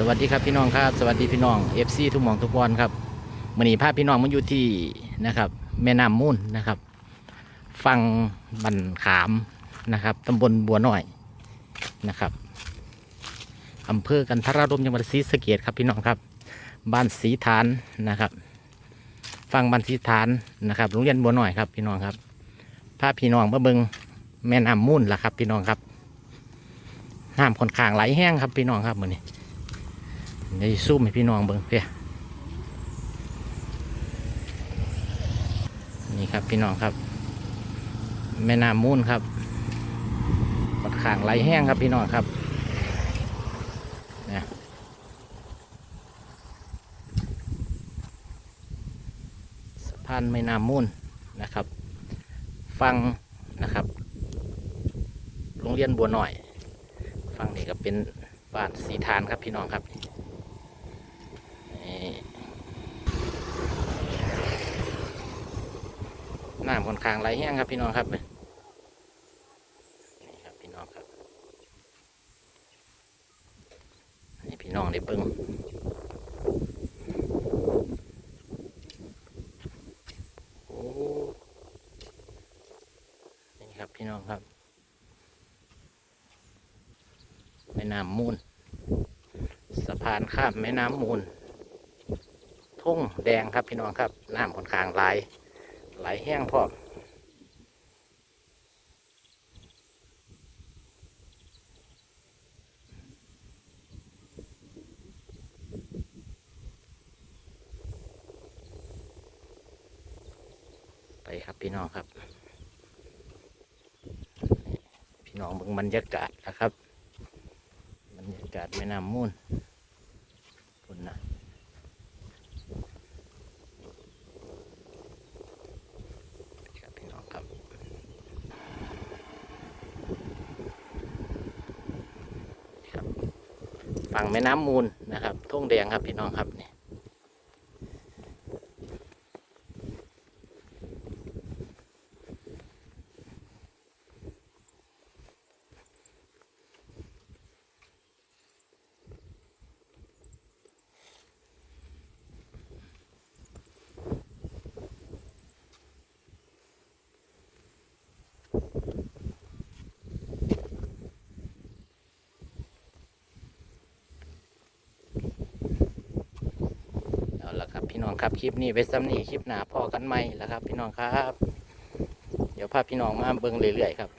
สวัสดีครับพี่น้องครับ สวัสดีพี่น้อง FC ทุกหมองทุกวันครับมื่อนี้พาพพี่น้องมาอยู่ที่นะครับ แม่น้ำมูลนะครับฟังบันขามนะครับตำบลบัวน้อยนะครับอำเภอกันทรารมจังหวัดศรีสะเกดครับพี่น้องครับ บ้านศรีฐานนะครับ ฟังบ้านศรีฐานนะครับโรงเรียนบัวน้อยครับพี่น้องครับพาพี่น้องมาเบิงแม่น้ำมูลล่ะครับ พี่น้องครับน้ำค่อนข้างไหลแห้งครับพี่น้องครับมื่อนี้ เดี๋ยวสิซูมให้พี่น้องเบิ่งเพียนี่ครับพี่น้องครับ แม่น้ำมูลครับขดขางไหลแห้งครับพี่น้องครับเนี่ยสะพานแม่น้ำมูลนะครับ ฟังนะครับโรงเรียนบัวหน่อย ฟังนี่ก็เป็นบ้านสีทานครับพี่น้องครับ นี่ น้ำค่อนข้างไหลแห้งครับพี่น้องครับนี่ครับพี่น้องครับนี่พี่น้องได้เบิ้งโอ้นี่ครับพี่น้องครับแม่น้ำมูลสะพานข้ามแม่น้ำมูลทุ่งแดงครับพี่น้องครับน้ำค่อนข้างไหล ไหลแห้งพร้อมไปครับพี่น้องครับ พี่น้องเบิ่งบรรยากาศนะครับ บรรยากาศแม่น้ำมูลคุณนะครับพี่น้องครับครับ ฝั่งแม่น้ำมูลนะครับทุ่งแดงครับพี่น้องครับนี่ พี่น้องครับคลิปนี้ไว้ซ้ำนี่คลิปหนาพอกันไหมแล้วครับ พี่น้องครับ เดี๋ยวพาพี่น้องมาเบิ่งเรื่อยๆครับ